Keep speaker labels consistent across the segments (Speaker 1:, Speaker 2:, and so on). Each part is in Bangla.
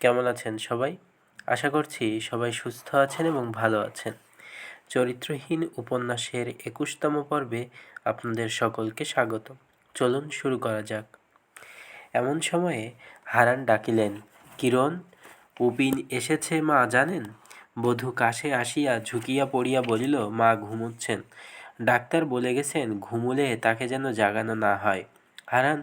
Speaker 1: কেমন আছেন সবাই? আশা করছি সবাই সুস্থ আছেন এবং ভালো আছেন। চরিত্রহীন উপন্যাসের একুশতম পর্বে আপনাদের সকলকে স্বাগত। চলুন শুরু করা যাক। এমন সময়ে হারান ডাকিলেন, কিরণ, উপিন এসেছে মা জানেন? বধূ কাছে আসিয়া ঝুঁকিয়া পড়িয়া বলিল, মা ঘুমুচ্ছেন। ডাক্তার বলে গেছেন, ঘুমুলে তাকে যেন জাগানো না হয়। হারান।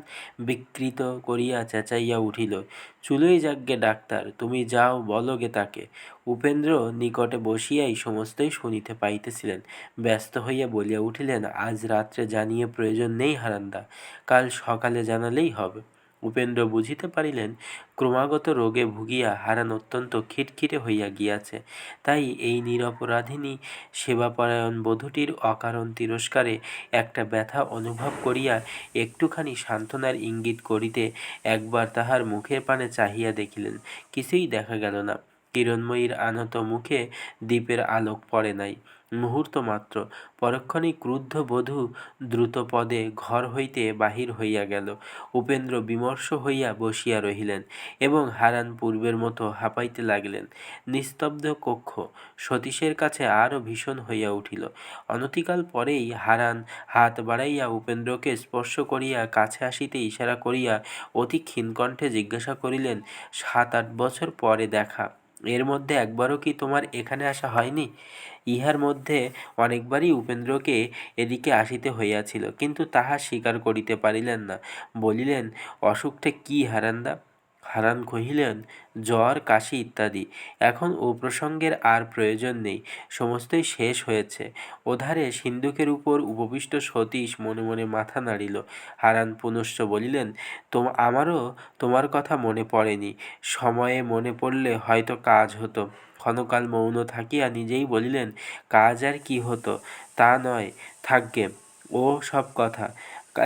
Speaker 1: বিকৃত করিয়া চেঁচাইয়া উঠিল, চুলোই যাকগে ডাক্তার, তুমি যাও, বলো গে তাকে। উপেন্দ্র নিকটে বসিয়াই সমস্তই শুনিতে পাইতেছিলেন। ব্যস্ত হইয়া বলিয়া উঠিলেন, আজ রাত্রে জানিয়ে প্রয়োজন নেই হারান্দা, কাল সকালে জানালেই হবে। উপেন্দ্র বুঝিতে পারিলেন, ক্রমাগত রোগে ভুগিয়া হারান অত্যন্ত খিটখিটে হইয়া গিয়াছে। তাই এই নিরপরাধিনী সেবাপরায়ণ বধূটির অকারণ তিরস্কারে একটা ব্যথা অনুভব করিয়া একটুখানি সান্ত্বনার ইঙ্গিত করিতে একবার তাহার মুখের পানে চাহিয়া দেখিলেন, কিছুই দেখা গেল না। কিরণময়ীর আনত মুখে দ্বীপের আলোক পড়ে নাই। মুহূর্ত মাত্র। পরক্ষণেই ক্রুদ্ধ বধূ দ্রুত পদে ঘর হইতে বাহির হইয়া গেল। উপেন্দ্র বিমর্ষ হইয়া বসিয়া রহিলেন এবং হারান পূর্বের মতো হাঁপাইতে লাগিলেন। নিস্তব্ধ কক্ষ সতীশের কাছে আরও ভীষণ হইয়া উঠিল। অনতিকাল পরেই হারান হাত বাড়াইয়া উপেন্দ্রকে স্পর্শ করিয়া কাছে আসিতে ইশারা করিয়া অতি ক্ষীণকণ্ঠে জিজ্ঞাসা করিলেন, সাত আট বছর পরে দেখা। এর মধ্যে একবারও কি তোমার এখানে আসা হয়নি? ইহার মধ্যে অনেকবারই উপেন্দ্রকে এদিকে আসিতে হইয়াছিল, কিন্তু তাহা স্বীকার করিতে পারিলেন না। বলিলেন অসুখটা কী হারান্দা? হারান কহিলেন, জ্বর, কাশি ইত্যাদি। এখন ও প্রসঙ্গের আর প্রয়োজন নেই। সমস্তই শেষ হয়েছে। ওধারে সিন্ধুকের উপর উপবিষ্ট সতীশ মনে মনে মাথা নাড়িল। হারান পুনশ্চ বলিলেন তো আমারও তোমার কথা মনে পড়েনি। সময়ে মনে পড়লে হয়তো কাজ হতো। ক্ষণকাল মৌন থাকিয়া নিজেই বলিলেন, কাজ আর কি হতো? তা নয় থাকবে ও সব কথা।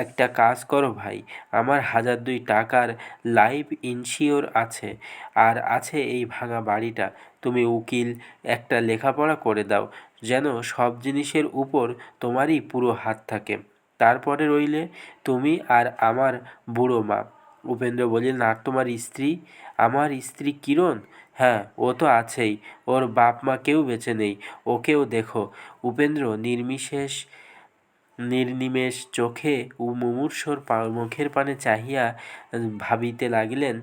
Speaker 1: একটা কাজ করো ভাই, আমার হাজার দুই টাকার লাইফ ইন্সিওর আছে আর আছে এই ভাঙা বাড়িটা। তুমি উকিল, একটা লেখাপড়া করে দাও, যেন সব জিনিসের উপর তোমারই পুরো হাত থাকে। তারপরে রইলে তুমি আর আমার বুড়ো মা। উপেন্দ্র বলিলেন আর তোমার স্ত্রী? আমার স্ত্রী কিরণ? হ্যাঁ ও তো আছেই, ওর বাপ মা কেউ বেঁচে নেই, ওকেও দেখো। উপেন্দ্র নির্বিশেষ নির্নিমেষ চোখে মুমূর্ষর মুখের পানে চাহিয়া ভাবিতে লাগিলেন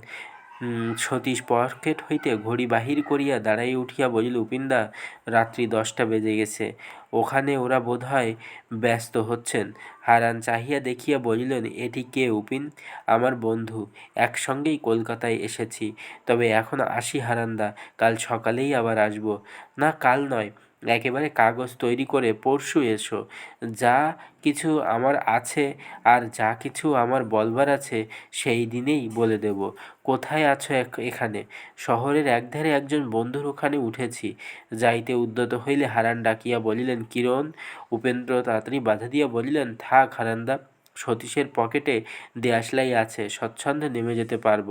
Speaker 1: সতীশ পকেট হইতে ঘড়ি বাহির করিয়া দাঁড়াইয়া উঠিয়া বলিল উপিন্দা রাত্রি দশটা বেজে গেছে। ওখানে ওরা বোধহয় ব্যস্ত হচ্ছেন। হারান চাহিয়া দেখিয়া বলিলেন, এটি কে উপিন? আমার বন্ধু, একসঙ্গেই কলকাতায় এসেছি। তবে এখন আসি হারান্দা, কাল সকালেই আবার আসব। না, কাল নয় একেবারে কাগজ তৈরি করে পরশু এসো। যা কিছু আমার আছে আর যা কিছু আমার বলবার আছে, সেই দিনেই বলে দেব, কোথায় আছো এখানে? শহরের একধারে একজন বন্ধুর ওখানে উঠেছি। যাইতে উদ্যত হইলে হারান ডাকিয়া বলিলেন, কিরণ? উপেন্দ্র তাড়াতাড়ি বাধা দিয়া বলিলেন, থাক হারান্দা, সতীশের পকেটে দেয়াশলাই আছে, স্বচ্ছন্দে নেমে যেতে পারব।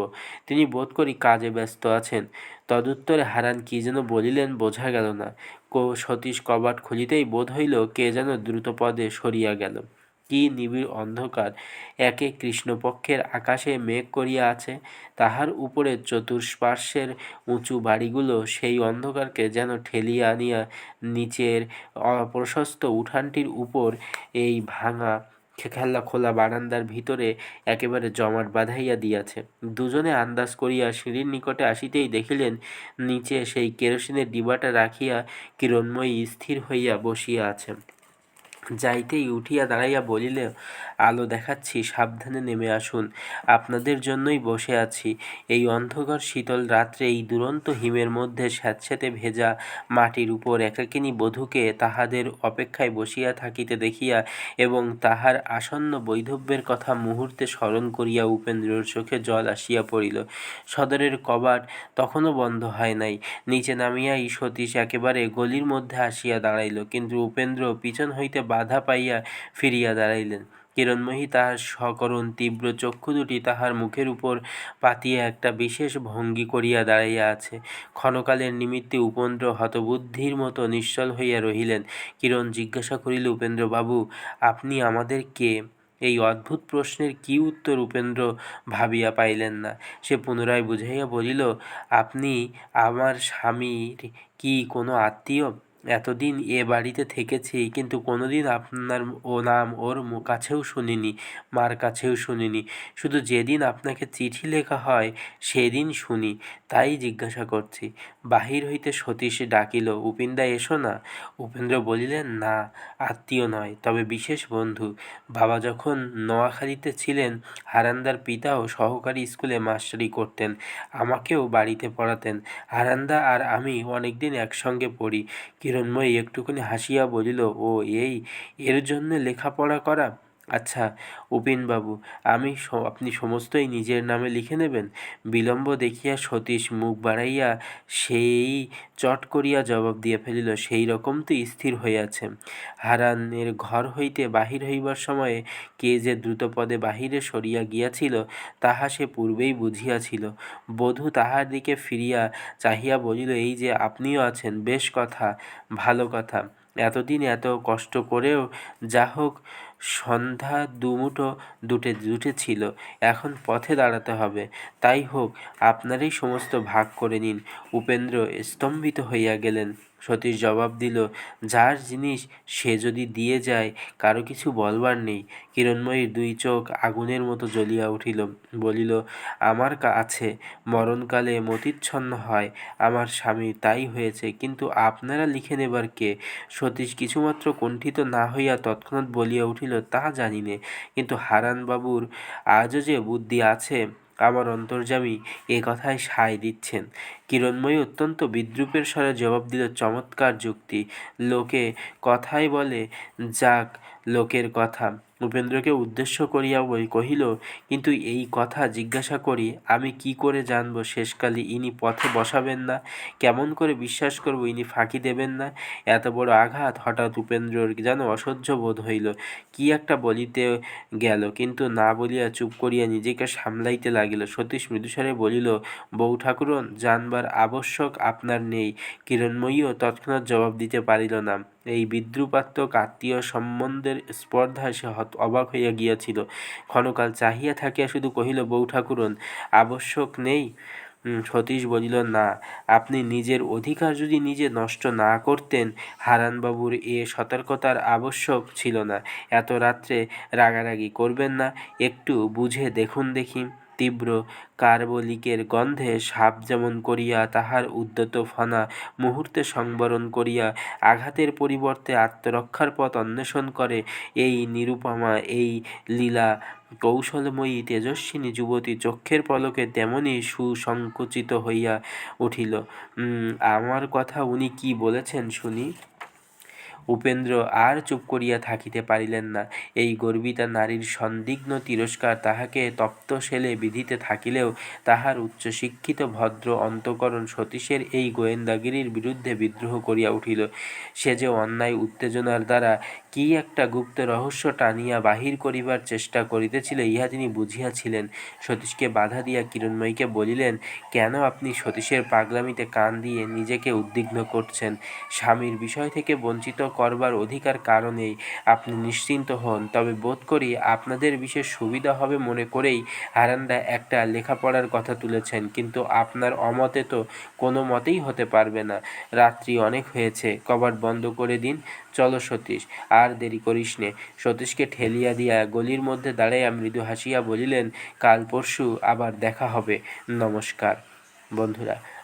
Speaker 1: তিনি বোধ করি কাজে ব্যস্ত আছেন। তদুত্তরে হারান কি যেন বলিলেন, বোঝা গেল না। সতীশ কবাট খুলিতেই বোধ হইল কে যেন দ্রুতপদে সরিয়া গেল। কি নিবিড় অন্ধকার! একে কৃষ্ণপক্ষের আকাশে মেঘ করিয়া আছে, তাহার উপরে চতুষ্পার্শ্বের উঁচু বাড়িগুলো সেই অন্ধকারকে যেন ঠেলিয়া আনিয়া নিচের অপ্রশস্ত উঠানটির উপর এই ভাঙা খেলা খোলা বারান্দার ভিতরে একেবারে জমাট বাঁধাইয়া দিয়াছে। দুজনে আন্দাজ করিয়া সিঁড়ির নিকটে আসিতেই দেখিলেন, নিচে সেই কেরোসিনের ডিবাটা রাখিয়া কিরণময়ী স্থির হইয়া বসিয়া আছেন। যাইতেই উঠিয়া দাঁড়াইয়া বলিলে, আলো দেখাচ্ছি, সাবধানে নেমে আসুন। আপনাদের জন্যই বসে আছি। এই অন্ধকার শীতল রাত্রে এই দুরন্ত হিমের মধ্যে স্যাঁতস্যাঁতে ভেজা মাটির উপর একাকিনী বধূকে তাহাদের অপেক্ষায় বসিয়া থাকিতে দেখিয়া এবং তাহার আসন্ন বৈধব্যের কথা মুহূর্তে স্মরণ করিয়া উপেন্দ্রর চোখে জল আসিয়া পড়িল। সদরের কবাট তখনও বন্ধ হয় নাই। নিচে নামিয়াই সতীশ একেবারে গলির মধ্যে আসিয়া দাঁড়াইল, কিন্তু উপেন্দ্র পিছন হইতে বাধা পাইয়া ফিরিয়া দাঁড়াইলেন। কিরণময়ী তাহার সকরণ তীব্র চক্ষু দুটি তাহার মুখের উপর পাতিয়া একটা বিশেষ ভঙ্গি করিয়া দাঁড়াইয়া আছে। ক্ষণকালের নিমিত্তে উপেন্দ্র হতবুদ্ধির মতো নিশ্চল হইয়া রহিলেন। কিরণ জিজ্ঞাসা করিল, উপেন্দ্রবাবু, আপনি আমাদের কে? এই অদ্ভুত প্রশ্নের কি উত্তর উপেন্দ্র ভাবিয়া পাইলেন না। সে পুনরায় বুঝাইয়া বলিল, আপনি আমার স্বামীর কি কোনো আত্মীয়? এতদিন এ বাড়িতে থেকেছি, কিন্তু কোনোদিন আপনার ও নাম ওর কাছেও শুনিনি, মার কাছেও শুনিনি। শুধু যেদিন আপনাকে চিঠি লেখা হয়, সেদিন শুনি, তাই জিজ্ঞাসা করছি। বাহির হইতে সতীশ ডাকিল উপিন্দা এসো না। উপেন্দ্র বলিলেন, না, আত্মীয় নয়। তবে বিশেষ বন্ধু। বাবা যখন নোয়াখালীতে ছিলেন, হারান্দার পিতাও সহকারী স্কুলে মাস্টারি করতেন, আমাকেও বাড়িতে পড়াতেন। হারান্দা আর আমি অনেকদিন একসঙ্গে পড়ি। কিরণময়ী একটুখানি হাসিয়া বলিল, ও, এই, এর জন্য লেখাপড়া করা আচ্ছা উপিনবাবু আমি আপনি সমস্তই নিজের নামে লিখে নেবেন? বিলম্ব দেখিয়া সতীশ মুখ বাড়াইয়া সেই চট করিয়া জবাব দিয়া ফেলিল, সেই রকম তো স্থির হইয়াছে। হারানের ঘর হইতে বাহির হইবার সময়ে কে যে দ্রুতপদে বাহিরে সরিয়া গিয়াছিল, তাহা সে পূর্বেই বুঝিয়াছিল। বধূ তাহার দিকে ফিরিয়া চাহিয়া বলিল, এই যে আপনিও আছেন, বেশ কথা, ভালো কথা। এতদিন এত কষ্ট করেও যা হোক সন্ধ্যা দুমুঠো দুটে ছিল। এখন পথে দাঁড়াতে হবে। তাই হোক, আপনারই সমস্ত ভাগ করে নিন। উপেন্দ্র স্তম্ভিত হইয়া গেলেন। সতীশ জবাব দিল, যার জিনিস সে যদি দিয়ে যায়, কারও কিছু বলবার নেই। কিরণময়ীর দুই চোখ আগুনের মতো জ্বলিয়া উঠিল, বলিল, আমার আছে, মরণকালে মতিচ্ছন্ন হয় আমার স্বামী, তাই হয়েছে। কিন্তু আপনারা লিখে নেবার কে? সতীশ কিছুমাত্র কুণ্ঠিত না হইয়া তৎক্ষণাৎ বলিয়া উঠিল, তা জানি কিন্তু হারানবাবুর আজও যে বুদ্ধি আছে আমার অন্তর্যামী এ কথায় সায় দিচ্ছেন। কিরণময়ী অত্যন্ত বিদ্রুপের স্বরে জবাব দিল চমৎকার যুক্তি। লোকে কথাই বলে, যাক লোকের কথা। উপেন্দ্রকে উদ্দেশ্য করিয়া কহিল, কিন্তু এই কথা জিজ্ঞাসা করি, আমি কি করে জানব? শেষকালে ইনি পথে বসাবেন না। কেমন করে বিশ্বাস করব ইনি ফাঁকি দেবেন না? এত বড় আঘাত হঠাৎ উপেন্দ্রর যেন অসহ্য বোধ হইল। কি একটা বলিতে গেল, কিন্তু না বলিয়া চুপ করিয়া নিজেকে সামলাইতে লাগিল। সতীশ মৃদুস্বরে বলিল, বউ ঠাকুরন, জানবার আবশ্যক আপনার নেই। কিরণময়ীও তৎক্ষণাৎ জবাব দিতে পারিল না। এই বিদ্রুপাত্মক আত্মীয় সম্বন্ধের স্পর্ধায় সে অবাক হইয়া গিয়াছিল। ক্ষণকাল চাহিয়া থাকিয়া শুধু কহিল, বউ ঠাকুরন, আবশ্যক নেই। সতীশ বলিল, না, আপনি নিজের অধিকার যদি নিজে নষ্ট না করতেন, হারানবাবুর এ সতর্কতার আবশ্যক ছিল না। এত রাত্রে রাগারাগি করবেন না। একটু বুঝে দেখুন দেখি। তীব্র কার্বলিকের গন্ধে সাপ যেমন করিয়া তাহার উদ্যত ফনা মুহূর্তে সংবরণ করিয়া আঘাতের পরিবর্তে আত্মরক্ষার পথ অন্বেষণ করে, এই নিরুপমা, এই লীলা কৌশলময়ী তেজস্বিনী যুবতী চক্ষের পলকে তেমনই সুসংকুচিত হইয়া উঠিল। আমার কথা উনি কি বলেছেন শুনি? উপেন্দ্র আর চুপ করিয়া থাকিতে পারিলেন না। এই গর্বিতা নারীর সন্দিগ্ধ তিরস্কার তাহাকে তপ্তশেলে বিধিতে থাকিলেও তাহার উচ্চশিক্ষিত ভদ্র অন্তঃকরণ সতীশের এই গোয়েন্দাগিরির বিরুদ্ধে বিদ্রোহ করিয়া উঠিল। সে যে অন্যায় উত্তেজনার দ্বারা কি একটা গুপ্ত রহস্য টানিয়া বাহির করিবার চেষ্টা করিতেছিল, ইহা তিনি বুঝিয়াছিলেন। সতীশকে বাধা দিয়া কিরণময়ীকে বলিলেন, কেন আপনি সতীশের পাগলামিতে কান দিয়ে নিজেকে উদ্বিগ্ন করছেন? স্বামীর বিষয় থেকে বঞ্চিত করবার অধিকার কারণেই আপনি নিশ্চিন্ত হন। তবে বোধ করি আপনাদের বিশেষ সুবিধা হবে মনে করেই হারান্দা একটা লেখাপড়ার কথা তুলেছেন, কিন্তু আপনার অমতে তো কোনো মতেই হতে পারবে না। রাত্রি অনেক হয়েছে কবাট বন্ধ করে দিন। চলো সতীশ, আর দেরি করিস নে। সতীশকে ঠেলিয়া দিয়া গলির মধ্যে দাঁড়াইয়া মৃদু হাসিয়া বলিলেন, কাল পরশু আবার দেখা হবে। নমস্কার। বন্ধুরা